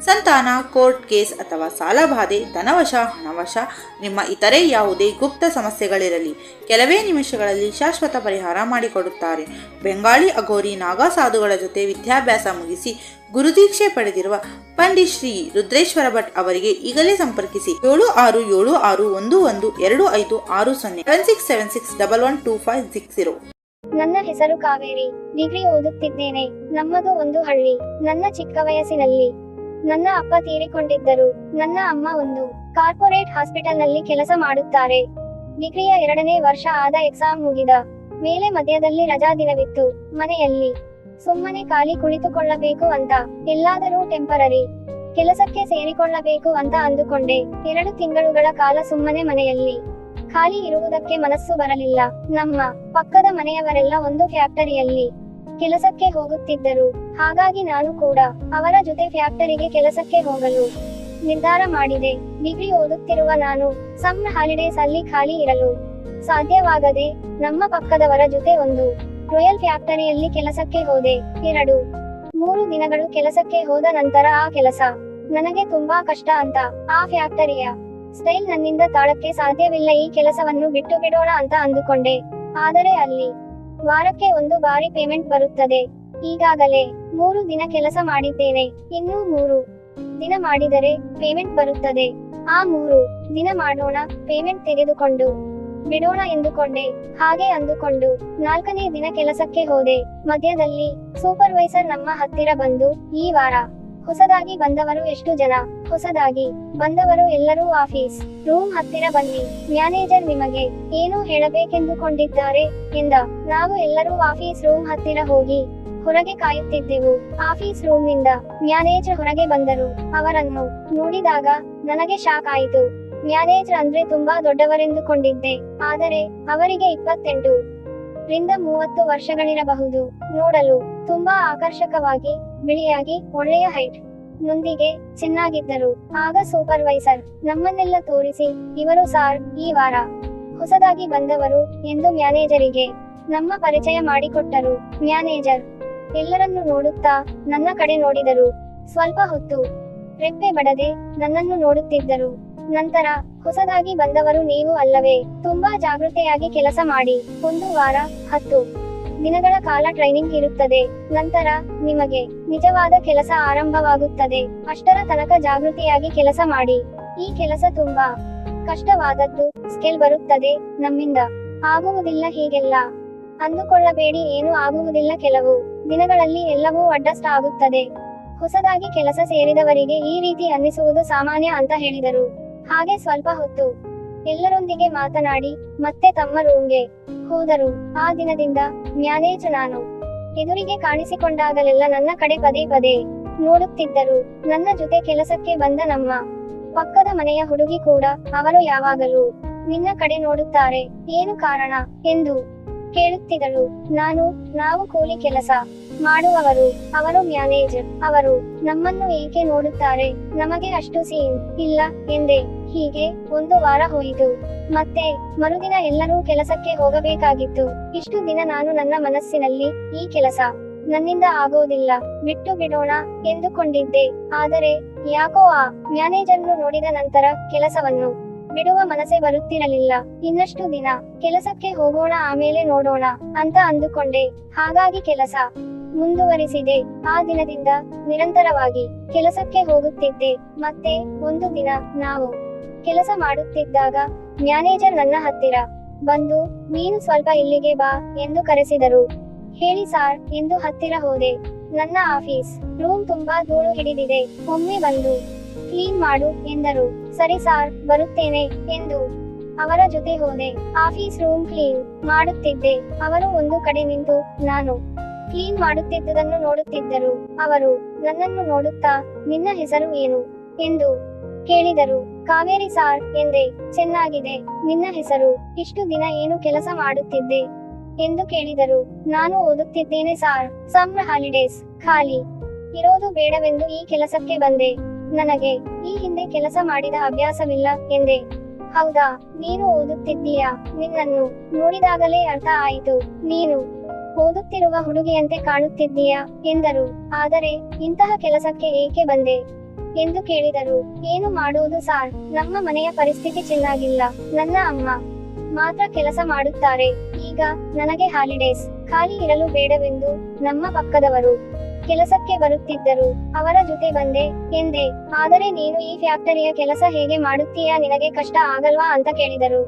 ಸಂತಾನ, court case ಅಥವಾ ಸಾಲಬಾಧೆ ಧನವಶ, ಹಣವಶ, ನಿಮ್ಮ ಇತರೆ ಯಾವುದೇ ಗುಪ್ತ ಸಮಸ್ಯೆಗಳಿರಲಿ, ಕೆಲವೇ ನಿಮಿಷಗಳಲ್ಲಿ ಶಾಶ್ವತ ಪರಿಹಾರ ಮಾಡಿಕೊಡುತ್ತಾರೆ. ಬೆಂಗಾಳಿ ಅಘೋರಿ ನಾಗಾ ಸಾಧುಗಳ ಜೊತೆ ವಿದ್ಯಾಭ್ಯಾಸ ಮುಗಿಸಿ ಗುರುದೀಕ್ಷೆ ಪಡೆದಿರುವ ಪಂಡಿತ್ ಶ್ರೀ ರುದ್ರೇಶ್ವರ ಭಟ್ ಅವರಿಗೆ ಈಗಲೇ ಸಂಪರ್ಕಿಸಿ ಏಳು ಆರು ಏಳು ಆರು ಒಂದು ಒಂದು ಎರಡು ಐದು ಆರು ಸೊನ್ನೆ seven six seven six double one two five six zero. ನನ್ನ ಹೆಸರು ಕಾವೇರಿ. ಡಿಗ್ರಿ ಓದುತ್ತಿದ್ದೇನೆ. ನಮ್ಮದು ಒಂದು ಹಳ್ಳಿ. ನನ್ನ ಚಿಕ್ಕ ವಯಸ್ಸಿನಲ್ಲಿ ನನ್ನ ಅಪ್ಪ ತೀರಿಕೊಂಡಿದ್ದರು. ನನ್ನ ಅಮ್ಮ ಒಂದು ಕಾರ್ಪೊರೇಟ್ ಹಾಸ್ಪಿಟಲ್ನಲ್ಲಿ ಕೆಲಸ ಮಾಡುತ್ತಾರೆ. ಡಿಗ್ರಿಯ ಎರಡನೇ ವರ್ಷ ಆದ ಎಕ್ಸಾಮ್ ಮುಗಿದ ಮೇಲೆ ಮಧ್ಯದಲ್ಲಿ ರಜಾ ದಿನವಿತ್ತು. ಮನೆಯಲ್ಲಿ ಸುಮ್ಮನೆ ಖಾಲಿ ಕುಳಿತುಕೊಳ್ಳಬೇಕು ಅಂತ, ಎಲ್ಲಾದರೂ ಟೆಂಪರರಿ ಕೆಲಸಕ್ಕೆ ಸೇರಿಕೊಳ್ಳಬೇಕು ಅಂತ ಅಂದುಕೊಂಡೆ. ಎರಡು ತಿಂಗಳುಗಳ ಕಾಲ ಸುಮ್ಮನೆ ಮನೆಯಲ್ಲಿ ಖಾಲಿ ಇರುವುದಕ್ಕೆ ಮನಸ್ಸು ಬರಲಿಲ್ಲ. ನಮ್ಮ ಪಕ್ಕದ ಮನೆಯವರೆಲ್ಲ ಒಂದು ಫ್ಯಾಕ್ಟರಿಯಲ್ಲಿ ಕೆಲಸಕ್ಕೆ ಹೋಗುತ್ತಿದ್ದರು. ಹಾಗಾಗಿ ನಾನು ಕೂಡ ಅವರ ಜೊತೆ ಫ್ಯಾಕ್ಟರಿಗೆ ಕೆಲಸಕ್ಕೆ ಹೋಗಲು ನಿರ್ಧಾರ ಮಾಡಿದೆ. ಡಿಗ್ರಿ ಓದುತ್ತಿರುವ ನಾನು ಸಮ್ಮರ್ ಹಾಲಿಡೇಸ್ ಅಲ್ಲಿ ಖಾಲಿ ಇರಲು ಸಾಧ್ಯವಾಗದೆ ನಮ್ಮ ಪಕ್ಕದವರ ಜೊತೆ ಒಂದು ರಾಯಲ್ ಫ್ಯಾಕ್ಟರಿಯಲ್ಲಿ ಕೆಲಸಕ್ಕೆ ಹೋದೆ. ಎರಡು, ಮೂರು ದಿನಗಳು ಕೆಲಸಕ್ಕೆ ಹೋದ ನಂತರ ಆ ಕೆಲಸ ನನಗೆ ತುಂಬಾ ಕಷ್ಟ ಅಂತ ಆ ಫ್ಯಾಕ್ಟರಿಯ ಸ್ಟೈಲ್ ನನ್ನಿಂದ ತಾಳಕ್ಕೆ ಸಾಧ್ಯವಿಲ್ಲ, ಈ ಕೆಲಸವನ್ನು ಬಿಟ್ಟು ಬಿಡೋಣ ಅಂತ ಅಂದುಕೊಂಡೆ. ಆದರೆ ಅಲ್ಲಿ ವಾರಕ್ಕೆ ಒಂದು ಬಾರಿ ಪೇಮೆಂಟ್ ಬರುತ್ತದೆ. ಈಗಾಗಲೇ ಮೂರು ದಿನ ಕೆಲಸ ಮಾಡಿದ್ದೇನೆ ಇನ್ನೂ ಮೂರು ದಿನ ಮಾಡಿದರೆ ಪೇಮೆಂಟ್ ಬರುತ್ತದೆ. ಆ ಮೂರು ದಿನ ಮಾಡೋಣ ಪೇಮೆಂಟ್ ತೆಗೆದುಕೊಂಡು ಬಿಡೋಣ ಎಂದುಕೊಂಡೆ. ಹಾಗೆ ಅಂದುಕೊಂಡು ನಾಲ್ಕನೇ ದಿನ ಕೆಲಸಕ್ಕೆ ಹೋದೆ. ಮಧ್ಯದಲ್ಲಿ ಸೂಪರ್ವೈಸರ್ ನಮ್ಮ ಹತ್ತಿರ ಬಂದು, ಈ ವಾರ ಹೊಸದಾಗಿ ಬಂದವರು ಎಷ್ಟು ಜನ? ಹೊಸದಾಗಿ ಬಂದವರು ಎಲ್ಲರೂ ಆಫೀಸ್ ರೂಮ್ ಹತ್ತಿರ ಬನ್ನಿ. ಮ್ಯಾನೇಜರ್ ನಿಮಗೆ ಏನು ಹೇಳಬೇಕೆಂದುಕೊಂಡಿದ್ದಾರೆ ಎಂದ. ನಾವು ಎಲ್ಲರೂ ಆಫೀಸ್ ರೂಮ್ ಹತ್ತಿರ ಹೋಗಿ ಹೊರಗೆ ಕಾಯುತ್ತಿದ್ದೆವು. ಆಫೀಸ್ ರೂಮ್ನಿಂದ ಮ್ಯಾನೇಜರ್ ಹೊರಗೆ ಬಂದರು. ಅವರನ್ನು ನೋಡಿದಾಗ ನನಗೆ ಶಾಕ್ ಆಯಿತು. ಮ್ಯಾನೇಜರ್ ಅಂದ್ರೆ ತುಂಬಾ ದೊಡ್ಡವರೆಂದುಕೊಂಡಿದ್ದೆ. ಆದರೆ ಅವರಿಗೆ ಇಪ್ಪತ್ತೆಂಟು ರಿಂದ ಮೂವತ್ತು ವರ್ಷಗಳಿರಬಹುದು. ನೋಡಲು ತುಂಬಾ ಆಕರ್ಷಕವಾಗಿ, ಬಿಳಿಯಾಗಿ, ಒಳ್ಳೆಯ ಹೈಟ್ ನೊಂದಿಗೆ ಚೆನ್ನಾಗಿದ್ದರು. ಆಗ ಸೂಪರ್ವೈಸರ್ ನಮ್ಮನ್ನೆಲ್ಲ ತೋರಿಸಿ, ಇವರು ಸಾರ್, ಈ ವಾರ ಹೊಸದಾಗಿ ಬಂದವರು ಎಂದು ಮ್ಯಾನೇಜರಿಗೆ ನಮ್ಮ ಪರಿಚಯ ಮಾಡಿಕೊಟ್ಟರು. ಮ್ಯಾನೇಜರ್ ಎಲ್ಲರನ್ನು ನೋಡುತ್ತಾ ನನ್ನ ಕಡೆ ನೋಡಿದರು. ಸ್ವಲ್ಪ ಹೊತ್ತು ರೆಪ್ಪೆ ಬಡದೆ ನನ್ನನ್ನು ನೋಡುತ್ತಿದ್ದರು. ನಂತರ ಹೊಸದಾಗಿ ಬಂದವರು ನೀವು ಅಲ್ಲವೇ? ತುಂಬಾ ಜಾಗೃತೆಯಾಗಿ ಕೆಲಸ ಮಾಡಿ. ಒಂದು ವಾರ, ಹತ್ತು ದಿನಗಳ ಕಾಲ ಟ್ರೈನಿಂಗ್ ಇರುತ್ತದೆ. ನಂತರ ನಿಮಗೆ ನಿಜವಾದ ಕೆಲಸ ಆರಂಭವಾಗುತ್ತದೆ. ಅಷ್ಟರ ತನಕ ಜಾಗೃತಿಯಾಗಿ ಕೆಲಸ ಮಾಡಿ. ಈ ಕೆಲಸ ತುಂಬಾ ಕಷ್ಟವಾದದ್ದು, ಸ್ಕೆಲ್ ಬರುತ್ತದೆ ನಮ್ಮಿಂದ. ಆಗುವುದಿಲ್ಲ ಹೀಗೆಲ್ಲ ಅಂದುಕೊಳ್ಳಬೇಡಿ, ಏನು ಆಗುವುದಿಲ್ಲ ಕೆಲವು. ದಿನಗಳಲ್ಲಿ ಎಲ್ಲವೂ ಅಡ್ಜಸ್ಟ್ ಆಗುತ್ತದೆ ಹೊಸದಾಗಿ ಕೆಲಸ ಸೇರಿದವರಿಗೆ ಈ ರೀತಿ ಅನ್ನಿಸುವುದು ಸಾಮಾನ್ಯ ಅಂತ ಹೇಳಿದರು. ಹಾಗೆ ಸ್ವಲ್ಪ ಹೊತ್ತು. ಎಲ್ಲರೊಂದಿಗೆ ಮಾತನಾಡಿ, ಮತ್ತೆ ತಮ್ಮ ರೂಮ್ಗೆ ಹೋದರು. ಆ ದಿನದಿಂದ ಮ್ಯಾನೇಜ್ ನಾನು. ಎದುರಿಗೆ ಕಾಣಿಸಿಕೊಂಡಾಗಲೆಲ್ಲ ನನ್ನ ಕಡೆ ಪದೇ ಪದೇ ನೋಡುತ್ತಿದ್ದರು. ನನ್ನ ಜೊತೆ ಕೆಲಸಕ್ಕೆ ಬಂದ ನಮ್ಮ ಪಕ್ಕದ ಮನೆಯ ಹುಡುಗಿ ಕೂಡ ಅವರು ಯಾವಾಗಲೂ ನಿನ್ನ ಕಡೆ ನೋಡುತ್ತಾರೆ. ಏನು ಕಾರಣ? ಎಂದು ಕೇಳುತ್ತಿದ್ದಳು. ನಾನು, ನಾವು ಕೂಲಿ ಕೆಲಸ ಮಾಡುವವರು, ಅವರು ಮ್ಯಾನೇಜರ್, ಅವರು ನಮ್ಮನ್ನು ಏಕೆ ನೋಡುತ್ತಾರೆ? ನಮಗೆ ಅಷ್ಟು ಸೀನ್ ಇಲ್ಲ ಎಂದೆ. ಹೀಗೆ ಒಂದು ವಾರ ಹೋಯಿತು. ಮತ್ತೆ ಮರುದಿನ ಎಲ್ಲರೂ ಕೆಲಸಕ್ಕೆ ಹೋಗಬೇಕಾಗಿತ್ತು. ಇಷ್ಟು ದಿನ ನಾನು ನನ್ನ ಮನಸ್ಸಿನಲ್ಲಿ ಈ ಕೆಲಸ ನನ್ನಿಂದ ಆಗೋದಿಲ್ಲ. ಬಿಟ್ಟು ಬಿಡೋಣ ಎಂದುಕೊಂಡಿದ್ದೆ. ಆದರೆ, ಯಾಕೋ ಆ ಮ್ಯಾನೇಜರ್ನು ನೋಡಿದ ನಂತರ ಕೆಲಸವನ್ನು ಬಿಡುವ ಮನಸ್ಸೇ ಬರುತ್ತಿರಲಿಲ್ಲ. ಇನ್ನಷ್ಟು ದಿನ, ಕೆಲಸಕ್ಕೆ ಹೋಗೋಣ, ಆಮೇಲೆ ನೋಡೋಣ ಅಂತ ಅಂದುಕೊಂಡೆ. ಹಾಗಾಗಿ ಕೆಲಸ ಮುಂದುವರಿಸಿದೆ. ಆ ದಿನದಿಂದ ನಿರಂತರವಾಗಿ ಕೆಲಸಕ್ಕೆ ಹೋಗುತ್ತಿದ್ದೆ. ಮತ್ತೆ ಒಂದು ದಿನ ನಾವು ಕೆಲಸ ಮಾಡುತ್ತಿದ್ದಾಗ ಮ್ಯಾನೇಜರ್ ನನ್ನ ಹತ್ತಿರ ಬಂದು, ನೀನು ಸ್ವಲ್ಪ ಇಲ್ಲಿಗೆ ಬಾ ಎಂದು ಕರೆಸಿದರು. ಹೇಳಿ ಸಾರ್ ಎಂದು ಹತ್ತಿರ ಹೋದೆ. ನನ್ನ ಆಫೀಸ್ ರೂಮ್ ತುಂಬಾ ಧೂಳು ಹಿಡಿದಿದೆ. ಒಮ್ಮೆ ಬಂದು ಕ್ಲೀನ್ ಮಾಡು ಎಂದರು. ಸರಿ ಸಾರ್, ಬರುತ್ತೇನೆ ಎಂದು ಅವರ ಜೊತೆ ಹೋದೆ. ಆಫೀಸ್ ರೂಮ್ ಕ್ಲೀನ್ ಮಾಡುತ್ತಿದ್ದೆ. ಅವರು ಒಂದು ಕಡೆ ನಿಂತು ನಾನು ಕ್ಲೀನ್ ಮಾಡುತ್ತಿದ್ದುದನ್ನು ನೋಡುತ್ತಿದ್ದರು. ಅವರು, ನನ್ನನ್ನು ನೋಡುತ್ತಾ ನಿನ್ನ ಹೆಸರು ಏನು? ಎಂದು ಕೇಳಿದರು. ಕಾವೇರಿ ಸಾರ್ ಎಂದೆ. ಚೆನ್ನಾಗಿದೆ. ನಿನ್ನ ಹೆಸರು? ಇಷ್ಟು ದಿನ ಏನು ಕೆಲಸ ಮಾಡುತ್ತಿದ್ದೆ? ಎಂದು ಕೇಳಿದರು. ನಾನು ಓದುತ್ತಿದ್ದೇನೆ ಸಾರ್. ಸಮ್ರ ಹಾಲಿಡೇಸ್. ಖಾಲಿ. ಇರೋದು ಬೇಡವೆಂದು ಈ ಕೆಲಸಕ್ಕೆ ಬಂದೆ. ನನಗೆ ಈ ಹಿಂದೆ ಕೆಲಸ ಮಾಡಿದ ಅಭ್ಯಾಸವಿಲ್ಲ ಎಂದೆ. ಹೌದಾ, ನೀನು ಓದುತ್ತಿದ್ದೀಯಾ? ನಿನ್ನನ್ನು ನೋಡಿದಾಗಲೇ ಅರ್ಥ ಆಯಿತು. ನೀನು ಓದುತ್ತಿರುವ ಹುಡುಗಿಯಂತೆ ಕಾಣುತ್ತಿದ್ದೀಯಾ? ಎಂದರು. ಆದರೆ ಇಂತಹ ಕೆಲಸಕ್ಕೆ ಏಕೆ ಬಂದೆ? ಎಂದು ಕೇಳಿದರು. ಏನು ಮಾಡುವುದು ಸಾರ್? ನಮ್ಮ ಮನೆಯ ಪರಿಸ್ಥಿತಿ ಚೆನ್ನಾಗಿಲ್ಲ. ನನ್ನ ಅಮ್ಮ ಮಾತ್ರ ಕೆಲಸ ಮಾಡುತ್ತಾರೆ. ಈಗ ನನಗೆ ಹಾಲಿಡೇಸ್. ಖಾಲಿ ಇರಲು ಬೇಡವೆಂದು ನಮ್ಮ ಪಕ್ಕದವರು ಕೆಲಸಕ್ಕೆ ಬರುತ್ತಿದ್ದರು. ಅವರ ಜೊತೆ ಬಂದೆ, ಎಂದೆ, ಆದರೆ ನೀನು ಈ ಫ್ಯಾಕ್ಟರಿಯ ಕೆಲಸ ಹೇಗೆ ಮಾಡುತ್ತೀಯಾ? ನಿನಗೆ ಕಷ್ಟ ಆಗಲ್ವಾ? ಅಂತ ಕೇಳಿದರು.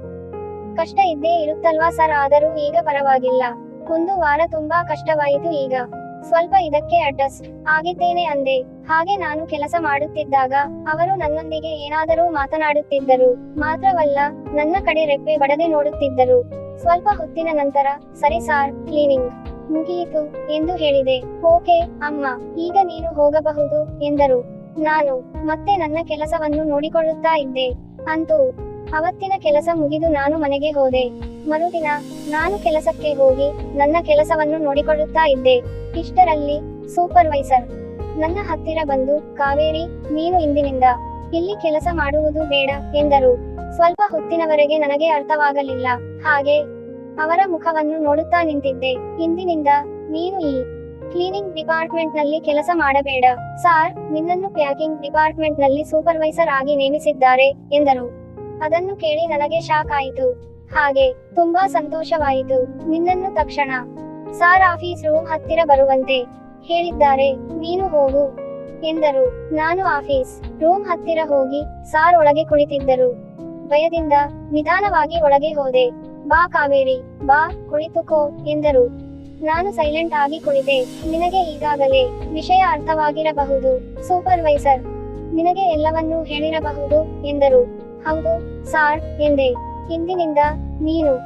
ಕಷ್ಟ ಇದ್ದೇ ಇರುತ್ತಲ್ವಾ ಸರ್? ಆದರೂ ಈಗ ಪರವಾಗಿಲ್ಲ. ಒಂದು ವಾರ ತುಂಬಾ ಕಷ್ಟವಾಯಿತು ಈಗ. ಸ್ವಲ್ಪ ಇದಕ್ಕೆ ಅಡ್ಜಸ್ಟ್. ಆಗಿದ್ದೇನೆ ಅಂದೆ. ಹಾಗೆ ನಾನು ಕೆಲಸ ಮಾಡುತ್ತಿದ್ದಾಗ ಅವರು ನನ್ನೊಂದಿಗೆ ಏನಾದರೂ ಮಾತನಾಡುತ್ತಿದ್ದರು. ಮಾತ್ರವಲ್ಲ, ನನ್ನ ಕಡೆ ರೆಪ್ಪೆ ಬಡದೆ ನೋಡುತ್ತಿದ್ದರು. ಸ್ವಲ್ಪ ಹೊತ್ತಿನ ನಂತರ, ಸರಿ ಸಾರ್, ಕ್ಲೀನಿಂಗ್. ಮುಗಿಯಿತು ಎಂದು ಹೇಳಿದೆ. ಓಕೆ, ಅಮ್ಮ, ಈಗ ನೀನು ಹೋಗಬಹುದು ಎಂದರು. ನಾನು ಮತ್ತೆ ನನ್ನ ಕೆಲಸವನ್ನು ನೋಡಿಕೊಳ್ಳುತ್ತಾ ಇದ್ದೆ. ಅಂತೂ ಅವತ್ತಿನ ಕೆಲಸ ಮುಗಿದು ನಾನು ಮನೆಗೆ ಹೋದೆ. ಮರುದಿನ ನಾನು ಕೆಲಸಕ್ಕೆ ಹೋಗಿ ನನ್ನ ಕೆಲಸವನ್ನು ನೋಡಿಕೊಳ್ಳುತ್ತಾ ಇದ್ದೆ. ಇಷ್ಟರಲ್ಲಿ ಸೂಪರ್ವೈಸರ್. ನನ್ನ ಹತ್ತಿರ ಬಂದು, ಕಾವೇರಿ, ನೀನು ಇಂದಿನಿಂದ ಇಲ್ಲಿ ಕೆಲಸ ಮಾಡುವುದು ಬೇಡ ಎಂದರು. ಸ್ವಲ್ಪ ಹೊತ್ತಿನವರೆಗೆ ನನಗೆ ಅರ್ಥವಾಗಲಿಲ್ಲ. ಹಾಗೆ ಅವರ ಮುಖವನ್ನು ನೋಡುತ್ತಾ ನಿಂತಿದ್ದೆ. ಇಂದಿನಿಂದ ನೀನು ಈ ಕ್ಲೀನಿಂಗ್ ಡಿಪಾರ್ಟ್ಮೆಂಟ್ನಲ್ಲಿ ಕೆಲಸ ಮಾಡಬೇಡ. ಸಾರ್, ನಿನ್ನನ್ನು ಪ್ಯಾಕಿಂಗ್ ಡಿಪಾರ್ಟ್ಮೆಂಟ್ನಲ್ಲಿ ಸೂಪರ್ವೈಸರ್ ಆಗಿ ನೇಮಿಸಿದ್ದಾರೆ, ಎಂದರು. ಅದನ್ನು ಕೇಳಿ ನನಗೆ ಶಾಕ್ ಆಯಿತು. ಹಾಗೆ, ತುಂಬಾ ಸಂತೋಷವಾಯಿತು. ನಿನ್ನನ್ನು ತಕ್ಷಣ ಸಾರ್ ಆಫೀಸ್ ರೂಮ್ ಹತ್ತಿರ ಬರುವಂತೆ ಹೇಳಿದ್ದಾರೆ, ನೀನು ಹೋಗು, ಎಂದರು. ನಾನು ಆಫೀಸ್ ರೂಮ್ ಹತ್ತಿರ ಹೋಗಿ ಸಾರ್ ಒಳಗೆ ಕುಳಿತಿದ್ದರು. ಭಯದಿಂದ ನಿಧಾನವಾಗಿ ಒಳಗೆ ಹೋದೆ. ಬಾ ಕಾವೇರಿ, ಬಾ ಕುಳಿತುಕೋ ಎಂದರು. ನಾನು ಸೈಲೆಂಟ್ ಆಗಿ ಕುಳಿತೆ. ನಿನಗೆ ಈಗಾಗಲೇ ವಿಷಯ ಅರ್ಥವಾಗಿರಬಹುದು, ಸೂಪರ್ವೈಸರ್. ನಿನಗೆ ಎಲ್ಲವನ್ನೂ ಹೇಳಿರಬಹುದು ಎಂದರು. ಹೌದು, ಸಾರ್, ಎಂದೆ. ಇಂದಿನಿಂದ ನೀನು.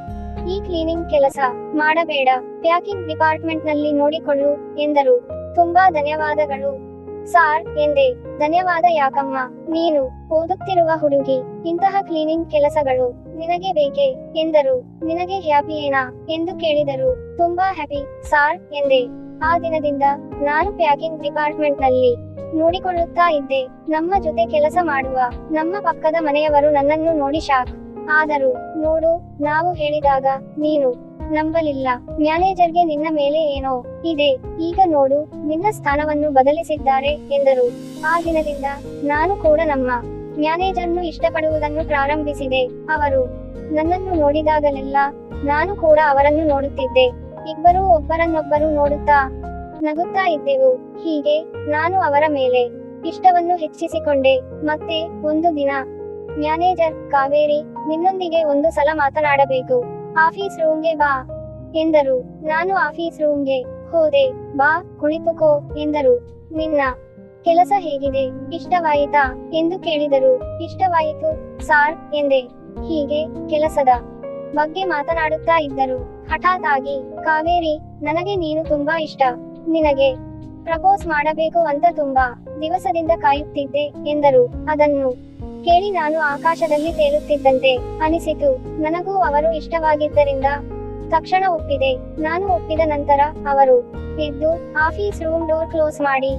ಈ ಕ್ಲೀನಿಂಗ್ ಕೆಲಸ ಮಾಡಬೇಡ. ಪ್ಯಾಕಿಂಗ್ ಡಿಪಾರ್ಟ್ಮೆಂಟ್ನಲ್ಲಿ ನೋಡಿಕೊಳ್ಳು, ಎಂದರು. ತುಂಬಾ ಧನ್ಯವಾದಗಳು. ಸಾರ್ ಎಂದೆ. ಧನ್ಯವಾದ ಯಾಕಮ್ಮ. ನೀನು ಓದುತ್ತಿರುವ ಹುಡುಗಿ, ಇಂತಹ ಕ್ಲೀನಿಂಗ್ ಕೆಲಸಗಳು ನಿನಗೆ ಬೇಕೆ? ಎಂದರು. ನಿನಗೆ ಹ್ಯಾಪಿಯೇನಾ ಎಂದು ಕೇಳಿದರು. ತುಂಬಾ ಹ್ಯಾಪಿ, ಸಾರ್ ಎಂದೆ. ಆ ದಿನದಿಂದ ನಾನು ಪ್ಯಾಕಿಂಗ್ ಡಿಪಾರ್ಟ್ಮೆಂಟ್ನಲ್ಲಿ ನೋಡಿಕೊಳ್ಳುತ್ತಾ ಇದ್ದೆ. ನಮ್ಮ ಜೊತೆ ಕೆಲಸ ಮಾಡುವ ನಮ್ಮ ಪಕ್ಕದ ಮನೆಯವರು ನನ್ನನ್ನು ನೋಡಿ ಶಾಕ್. ಆದರೂ ನೋಡು, ನಾವು ಹೇಳಿದಾಗ ನೀನು ನಂಬಲಿಲ್ಲ. ಮ್ಯಾನೇಜರ್ಗೆ ನಿನ್ನ ಮೇಲೆ ಏನೋ ಇದೆ. ಈಗ ನೋಡು, ನಿನ್ನ ಸ್ಥಾನವನ್ನು ಬದಲಿಸಿದ್ದಾರೆ ಎಂದರು. ಆ ದಿನದಿಂದ ನಾನು ಕೂಡ ನಮ್ಮ ಮ್ಯಾನೇಜರ್ನು ಇಷ್ಟಪಡುವುದನ್ನು ಪ್ರಾರಂಭಿಸಿದೆ, ಅವರು ನನ್ನನ್ನು ನೋಡಿದಾಗಲೆಲ್ಲ ನಾನು ಕೂಡ ಅವರನ್ನು ನೋಡುತ್ತಿದ್ದೆ. ಇಬ್ಬರೂ ಒಬ್ಬರನ್ನೊಬ್ಬರು ನೋಡುತ್ತಾ ನಗುತ್ತಾ ಇದ್ದೆವು. ಹೀಗೆ ನಾನು ಅವರ ಮೇಲೆ ಇಷ್ಟವನ್ನು ಹೆಚ್ಚಿಸಿಕೊಂಡೆ. ಮತ್ತೆ ಒಂದು ದಿನ ಮ್ಯಾನೇಜರ್ ಕಾವೇರಿ ನಿನ್ನೊಂದಿಗೆ ಒಂದು ಸಲ ಮಾತನಾಡಬೇಕು. ಆಫೀಸ್ ರೂಮ್ಗೆ ಬಾ, ಎಂದರು. ನಾನು ಆಫೀಸ್ ರೂಮ್ಗೆ ಹೋದೆ. ಬಾ, ಕುಳಿತುಕೋ, ಎಂದರು. ನಿನ್ನ ಕೆಲಸ ಹೇಗಿದೆ? ಇಷ್ಟವಾಯಿತಾ? ಎಂದು ಕೇಳಿದರು. ಇಷ್ಟವಾಯಿತು, ಸಾರ್, ಎಂದೆ. ಹೀಗೆ ಕೆಲಸದ ಬಗ್ಗೆ ಮಾತನಾಡುತ್ತಾ ಇದ್ದರು. ಹಠಾತ್ ಆಗಿ, ಕಾವೇರಿ, ನನಗೆ ನೀನು ತುಂಬಾ ಇಷ್ಟ. ನಿನಗೆ ಪ್ರಪೋಸ್ ಮಾಡಬೇಕು ಅಂತ ತುಂಬಾ ದಿವಸದಿಂದ ಕಾಯುತ್ತಿದ್ದೆ, ಎಂದರು. ಅದನ್ನು ಕೇಳಿ ನಾನು ಆಕಾಶದಲ್ಲಿ ತೇಲುತ್ತಿದ್ದಂತೆ ಅನಿಸಿತು. ನನಗೂ ಅವರು ಇಷ್ಟವಾಗಿದ್ದರಿಂದ ತಕ್ಷಣ ಒಪ್ಪಿದೆ. ನಾನು ಒಪ್ಪಿದ ನಂತರ ಅವರು ಎದ್ದು ಆಫೀಸ್ ರೂಮ್ ಡೋರ್ ಕ್ಲೋಸ್ ಮಾಡಿ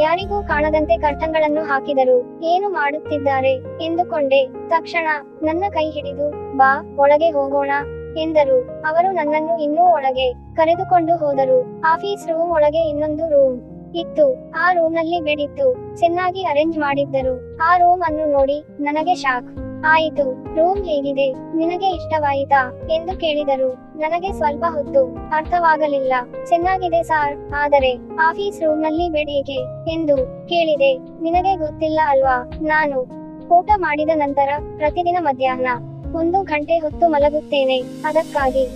ಯಾರಿಗೂ ಕಾಣದಂತೆ ಕರ್ಟನ್ಗಳನ್ನು ಹಾಕಿದರು. ಏನು ಮಾಡುತ್ತಿದ್ದಾರೆ? ಎಂದುಕೊಂಡೆ. ತಕ್ಷಣ ನನ್ನ ಕೈ ಹಿಡಿದು, ಬಾ, ಒಳಗೆ ಹೋಗೋಣ ಎಂದರು. ಅವರು ನನ್ನನ್ನು ಇನ್ನೂ ಒಳಗೆ ಕರೆದುಕೊಂಡು ಹೋದರು. ಆಫೀಸ್ ರೂಮ್ ಒಳಗೆ ಇನ್ನೊಂದು ರೂಮ್. ಇತ್ತು ಆ ರೂಮ್ನಲ್ಲಿ ಬೆಡ್ ಇತ್ತು ಚೆನ್ನಾಗಿ ಅರೇಂಜ್ ಮಾಡಿದ್ದರು. ಆ ರೂಮ್ ಅನ್ನು ನೋಡಿ ನನಗೆ ಶಾಕ್. ಆಯಿತು. ರೂಮ್ ಹೇಗಿದೆ? ನಿನಗೆ ಇಷ್ಟವಾಯಿತಾ? ಎಂದು ಕೇಳಿದರು. ನನಗೆ ಸ್ವಲ್ಪ ಹೊತ್ತು. ಅರ್ಥವಾಗಲಿಲ್ಲ. ಚೆನ್ನಾಗಿದೆ ಸಾರ್. ಆದರೆ ಆಫೀಸ್ ರೂಮ್ನಲ್ಲಿ ಬೆಡ್ ಏಕೆ ಎಂದು ಕೇಳಿದೆ. ನಿನಗೆ ಗೊತ್ತಿಲ್ಲ ಅಲ್ವಾ? ನಾನು ಊಟ ಮಾಡಿದ ನಂತರ ಪ್ರತಿದಿನ ಮಧ್ಯಾಹ್ನ ಒಂದು ಗಂಟೆ ಹೊತ್ತು ಮಲಗುತ್ತೇನೆ. ಅದಕ್ಕಾಗಿ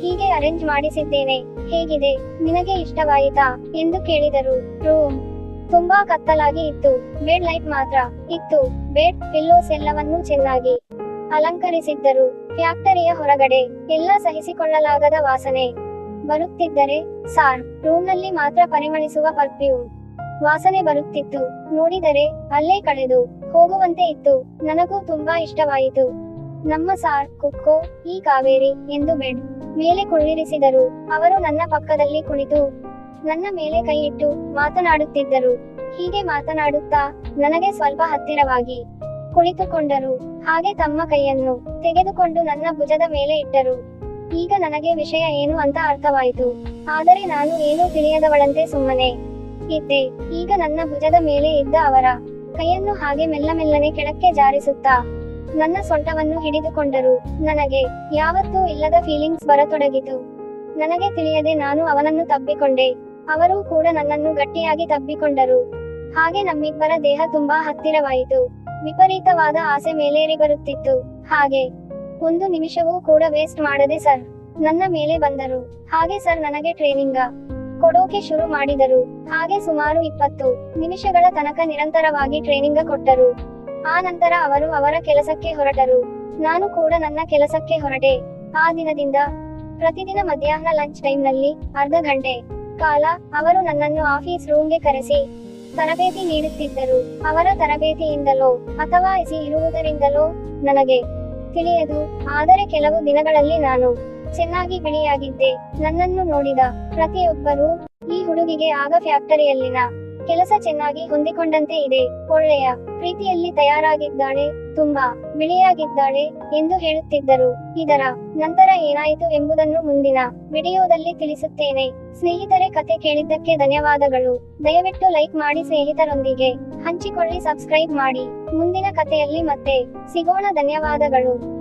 ಹೀಗೆ ಅರೇಂಜ್ ಮಾಡಿಸಿದ್ದೇನೆ. ಹೇಗಿದೆ? ನಿನಗೆ ಇಷ್ಟವಾಯಿತಾ? ಎಂದು ಕೇಳಿದರು. ರೂಮ್ ತುಂಬಾ ಕತ್ತಲಾಗಿ ಇತ್ತು. ಬೆಡ್ ಲೈಟ್ ಮಾತ್ರ ಇತ್ತು. ಬೆಡ್, ಪಿಲ್ಲೋಸ್ ಎಲ್ಲವನ್ನೂ ಚೆನ್ನಾಗಿ ಅಲಂಕರಿಸಿದ್ದರು. ಫ್ಯಾಕ್ಟರಿಯ ಹೊರಗಡೆ ಎಲ್ಲ ಸಹಿಸಿಕೊಳ್ಳಲಾಗದ ವಾಸನೆ ಬರುತ್ತಿದ್ದರೆ ಸಾರ್, ರೂಮ್ನಲ್ಲಿ ಮಾತ್ರ ಪರಿಮಳಿಸುವ ಪರ್ಫ್ಯೂಮ್ ವಾಸನೆ ಬರುತ್ತಿತ್ತು. ನೋಡಿದರೆ ಅಲ್ಲೇ ಕಳೆದು ಹೋಗುವಂತೆ ಇತ್ತು. ನನಗೂ ತುಂಬಾ ಇಷ್ಟವಾಯಿತು. ನಮ್ಮ ಸಾರ್ ಕುಕ್ಕೋ ಈ ಕಾವೇರಿ ಎಂದು ಬೆಡ್ ಮೇಲೆ ಕುಳ್ಳಿರಿಸಿದರು. ಅವರು ನನ್ನ ಪಕ್ಕದಲ್ಲಿ ಕುಳಿತು ನನ್ನ ಮೇಲೆ ಕೈ ಇಟ್ಟು ಮಾತನಾಡುತ್ತಿದ್ದರು. ಹೀಗೆ ಮಾತನಾಡುತ್ತಾ ನನಗೆ ಸ್ವಲ್ಪ ಹತ್ತಿರವಾಗಿ ಕುಳಿತುಕೊಂಡರು. ಹಾಗೆ ತಮ್ಮ ಕೈಯನ್ನು ತೆಗೆದುಕೊಂಡು ನನ್ನ ಭುಜದ ಮೇಲೆ ಇಟ್ಟರು. ಈಗ ನನಗೆ ವಿಷಯ ಏನು ಅಂತ ಅರ್ಥವಾಯಿತು. ಆದರೆ ನಾನು ಏನೂ ತಿಳಿಯದವಳಂತೆ ಸುಮ್ಮನೆ ಇದ್ದೆ. ಈಗ ನನ್ನ ಭುಜದ ಮೇಲೆ ಇದ್ದ ಅವರ ಕೈಯನ್ನು ಹಾಗೆ ಮೆಲ್ಲ ಮೆಲ್ಲನೆ ಕೆಳಕ್ಕೆ ಜಾರಿಸುತ್ತಾ ನನ್ನ ಸೊಂಟವನ್ನು ಹಿಡಿದುಕೊಂಡರು. ನನಗೆ ಯಾವತ್ತೂ ಇಲ್ಲದ ಫೀಲಿಂಗ್ಸ್ ಬರತೊಡಗಿತು. ನನಗೆ ತಿಳಿಯದೆ ನಾನು ಅವನನ್ನು ತಬ್ಬಿಕೊಂಡೆ. ಅವರೂ ಕೂಡ ನನ್ನನ್ನು ಗಟ್ಟಿಯಾಗಿ ತಬ್ಬಿಕೊಂಡರು. ಹಾಗೆ ನಮ್ಮಿಬ್ಬರ ದೇಹ ತುಂಬಾ ಹತ್ತಿರವಾಯಿತು. ವಿಪರೀತವಾದ ಆಸೆ ಮೇಲೇರಿ ಬರುತ್ತಿತ್ತು. ಹಾಗೆ ಒಂದು ನಿಮಿಷವೂ ಕೂಡ ವೇಸ್ಟ್ ಮಾಡದೆ ಸರ್, ನನ್ನ ಮೇಲೆ ಬಂದರು. ಹಾಗೆ ಸರ್, ನನಗೆ ಟ್ರೈನಿಂಗ ಕೊಡೋಕೆ ಶುರು ಮಾಡಿದರು. ಹಾಗೆ ಸುಮಾರು ಇಪ್ಪತ್ತು ನಿಮಿಷಗಳ ತನಕ ನಿರಂತರವಾಗಿ ಟ್ರೈನಿಂಗ ಕೊಟ್ಟರು. ಆ ನಂತರ ಅವರು ಅವರ ಕೆಲಸಕ್ಕೆ ಹೊರಟರು. ನಾನು ಕೂಡ ನನ್ನ ಕೆಲಸಕ್ಕೆ ಹೊರಟೆ. ಆ ದಿನದಿಂದ ಪ್ರತಿದಿನ ಮಧ್ಯಾಹ್ನ ಲಂಚ್ ಟೈಮ್ನಲ್ಲಿ ಅರ್ಧ ಗಂಟೆ ಕಾಲ ಅವರು ನನ್ನನ್ನು ಆಫೀಸ್ ರೂಮ್ಗೆ ಕರೆಸಿ ತರಬೇತಿ ನೀಡುತ್ತಿದ್ದರು. ಅವರ ತರಬೇತಿಯಿಂದಲೋ ಅಥವಾ ಇಸಿ ಇರುವುದರಿಂದಲೋ ನನಗೆ ತಿಳಿಯದು. ಆದರೆ ಕೆಲವು ದಿನಗಳಲ್ಲಿ ನಾನು ಚೆನ್ನಾಗಿ ಬಿಳಿಯಾಗಿದ್ದೆ ನನ್ನನ್ನು ನೋಡಿದ ಪ್ರತಿಯೊಬ್ಬರೂ ಈ ಹುಡುಗಿಗೆ ಆಗ ಫ್ಯಾಕ್ಟರಿಯಲ್ಲಿನ ಕೆಲಸ ಚೆನ್ನಾಗಿ ಹೊಂದಿಕೊಂಡಂತೆ ಇದೆ. ಒಳ್ಳೆಯ ಪ್ರೀತಿಯಲ್ಲಿ ತಯಾರಾಗಿದ್ದಾಳೆ, ತುಂಬಾ ಬಿಳಿಯಾಗಿದ್ದಾಳೆ ಎಂದು ಹೇಳುತ್ತಿದ್ದರು. ಇದರ ನಂತರ ಏನಾಯಿತು ಎಂಬುದನ್ನು ಮುಂದಿನ ವಿಡಿಯೋದಲ್ಲಿ ತಿಳಿಸುತ್ತೇನೆ. ಸ್ನೇಹಿತರೆ, ಕತೆ ಕೇಳಿದ್ದಕ್ಕೆ ಧನ್ಯವಾದಗಳು. ದಯವಿಟ್ಟು ಲೈಕ್ ಮಾಡಿ ಸ್ನೇಹಿತರೊಂದಿಗೆ ಹಂಚಿಕೊಳ್ಳಿ, ಸಬ್ಸ್ಕ್ರೈಬ್ ಮಾಡಿ. ಮುಂದಿನ ಕಥೆಯಲ್ಲಿ ಮತ್ತೆ ಸಿಗೋಣ. ಧನ್ಯವಾದಗಳು.